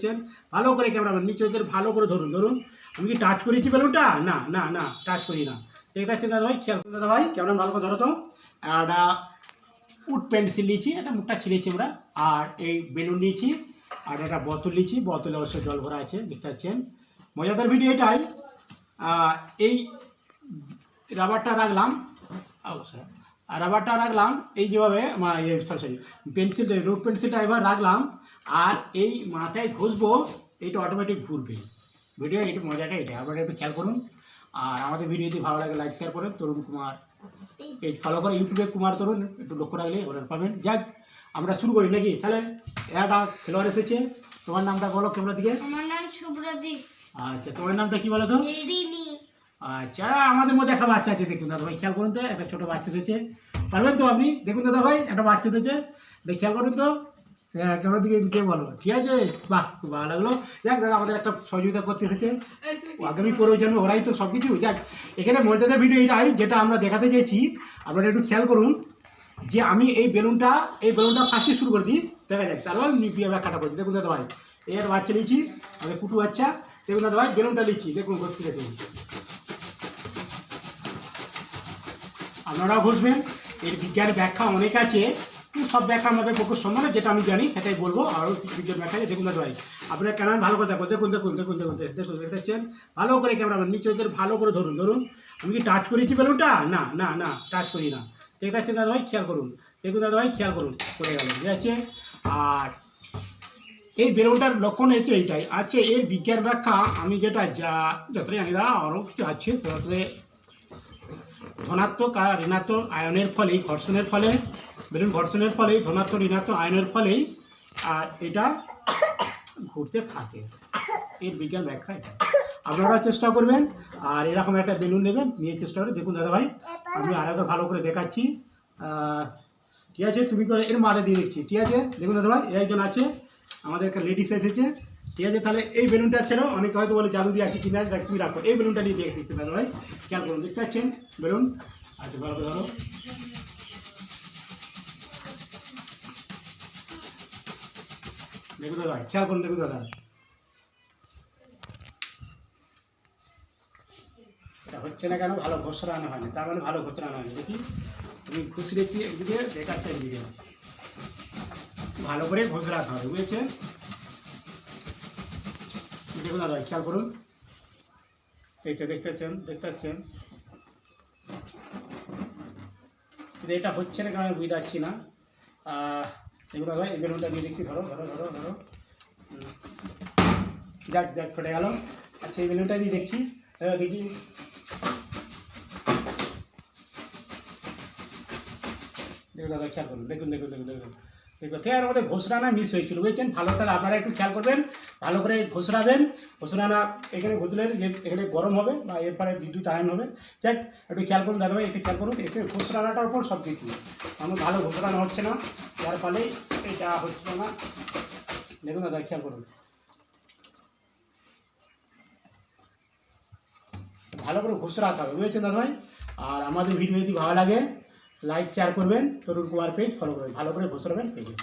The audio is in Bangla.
পাচ্ছেন ভালো করে ক্যামেরাম্যান, নিচে ওদের ভালো করে ধরুন ধরুন, আমি কি টাচ করেছি বেলুনটা? না না না টাচ করি না। দেখতে পাচ্ছেন দাদা ভাই, খেয়াল করুন দাদা ভাই ক্যামেরা ভালো করে ধরো তো। একটা উড পেন্সিল নিয়েছি একটা মুখটা ছিঁড়েছি আমরা, আর এই বেলুন নিয়েছি, আর একটা বোতল নিয়েছি, বোতলে অবশ্যই জল ভরা আছে, দেখতে পাচ্ছেন। মজাদার ভিডিও এটাই। এই রাবারটা রাখলাম। অবশ্যই রাবারটা রাখলাম এই যেভাবে সরি সরি পেন্সিল রুট পেন্সিলটা এবার রাখলাম আর এই মাথায় ঘষবো এইটা অটোমেটিক ঘুরবে। ভিডিও একটু মজাটা এটা আপনারা একটু খেয়াল করুন। আর আমাদের ভিডিও যদি ভালো লাগে লাইক শেয়ার করুন। তরুণ কুমার পেজ ফলো করে ইউটিউবে কুমার তরুণ একটু লক্ষ্য রাখলে ওরা পাবেন। যাক আমরা শুরু করি নাকি? তাহলে একটা খেলোয়াড় এসেছে। তোমার নামটা বলো ক্যামেরা দিকে আমার নাম সুব্রদীপ। আচ্ছা তোমার নামটা কি বলো তো? আচ্ছা আমাদের মধ্যে একটা বাচ্চা আছে, দেখুন দাদা ভাই, খেয়াল করুন তো, একটা ছোটো বাচ্চা এসেছে পারবেন তো আপনি? দেখুন দাদা ভাই, একটা বাচ্চা এসেছে দেখ, খেয়াল করুন তো। হ্যাঁ ক্যামেরা দিকে কে বলো? ঠিক আছে? বাহ, খুব ভালো লাগল। যাক দাদা, আমাদের একটা সহযোগিতা করতে এসেছে আগামী প্রয়োজনে ওরাই তো সব কিছু যাক, এখানে মর্যাদার ভিডিও এটাই যেটা আমরা দেখাতে চেয়েছি আপনারা একটু খেয়াল করুন যে আমি এই বেলুনটা এই বেলুনটা ফার্স্টে শুরু করে দিই। দেখা যাক, তারপর নিপিয়া ব্যাখ্যাটা করছি। দেখুন দাদা ভাই একটা বাচ্চা নিয়েছি, আমাদের কুটু বাচ্চা। দেখুন দাদা ভাই, বেলুনটা নিচ্ছি। দেখুন করছি দেখুন। আপনারাও বুঝবেন, এর বিজ্ঞানের ব্যাখ্যা অনেক আছে। সব ব্যাখ্যা আমাদের পক্ষে সম্ভব না, যেটা আমি জানি, সেটাই বলব। আরও কিছু বিজ্ঞান ব্যাখ্যা দেখুন দাদা ভাই। আপনারা ক্যামেরা ভালো করে দেখো, দেখুন দেখুন দেখুন দেখুন দেখুন দেখতে পাচ্ছেন? ভালো করে ক্যামেরাম্যান নিচে ভালো করে ধরুন ধরুন। আমি কি টাচ করেছি বেলুনটা না না না টাচ করি না। দেখতে পাচ্ছেন দাদা ভাই? খেয়াল করুন। দেখুন দাদা ভাই, খেয়াল করুন। করে গেল ঠিক আছে আর এই বেলুনটার লক্ষণ হচ্ছে এইটাই। আছে এর বিজ্ঞান ব্যাখ্যা, আমি যেটা যা যতটাই জানি না আরও কিছু আছে সেটাতে ধনাত্মক আর ঋণাত্মক আয়নের ফলে ঘর্ষণের ফলে, বেলুন, ঘর্ষণের ফলে ধনাত্মক, ঋণাত্মক আয়নের ফলেই, আর এটা ঘুরতে থাকে। এর বিজ্ঞান ব্যাখ্যা এটা। আপনারা চেষ্টা করবেন, আর এরকম একটা বেলুন নেবেন, নিয়ে চেষ্টা করে দেখুন দাদা ভাই আমি আর একবার ভালো করে দেখাচ্ছি। ঠিক আছে, তুমি করে এর মাথায় দিয়ে দেখছি। ঠিক আছে, দেখুন দাদা ভাই একজন আছে। আমাদের একটা লেডিস এসেছে। ঠিক আছে, তাহলে এই বেলুনটা ছেড়ো। অনেকে হয়তো বলে জাদু দিয়ে আছে কিনা, দেখ, তুমি রাখো। এই বেলুনটা নিয়ে দেখে দিচ্ছে দাদা ভাই। খেয়াল করুন, দেখতে পাচ্ছেন? বেলুন আচ্ছা ভালো ধরো। দেখুন দাদা, খেয়াল করুন দেখুন দাদা। এটা হচ্ছে না কেন, ভালো ঘোষণা আনা হয়নি। তার মানে ভালো ঘোষণা আনা হয়নি। দেখি, তুমি খুশি খুচরেছি একদিকে দেখাচ্ছে একদিকে ভালো করে ঘোষরাতে হবে, বুঝেছেন? দেখুন দাদা, খেয়াল করুন। এইটা দেখতে পাচ্ছেন দেখতে পাচ্ছেন? কিন্তু এটা হচ্ছে না কারণ আমি বুঝতে পারছি না। দেখুন দাদা, এই বেলুনটা দিয়ে দেখি ধরো ধরো ধরো ধরো। যাক যাক, ফেটে গেল। আচ্ছা এই বেলুনটা দিয়ে দেখছি। দেখি। দেখুন দাদা, খেয়াল করুন। দেখুন দেখুন দেখুন দেখুন। দেখুন খেয়াল আমাদের ঘোষরানা মিস হয়েছিল, বুঝেছেন? ভালো, তাহলে আপনারা একটু খেয়াল করবেন, ভালো করে ঘোষরাবেন ঘোষরানা এখানে ঘুষলেন যে এখানে গরম হবে বা এরপরে বিদ্যুৎ আয়ন হবে। যাক, একটু খেয়াল করুন দাদা ভাই একটু খেয়াল করুন, এতে ঘোষরানাটার উপর সব কিছু। আমার ভালো ঘোষরানা হচ্ছে না, যার ফলে এটা হচ্ছে না। দেখুন দাদা, খেয়াল করুন। ভালো করে ঘুষরাতে হবে, বুঝেছেন দাদা ভাই আর আমাদের ভিডিও যদি ভালো লাগে লাইক শেয়ার করবেন তরুণ কুমার পেজ ফলো করবেন ভালো করে ঘুষরাবেন পেজে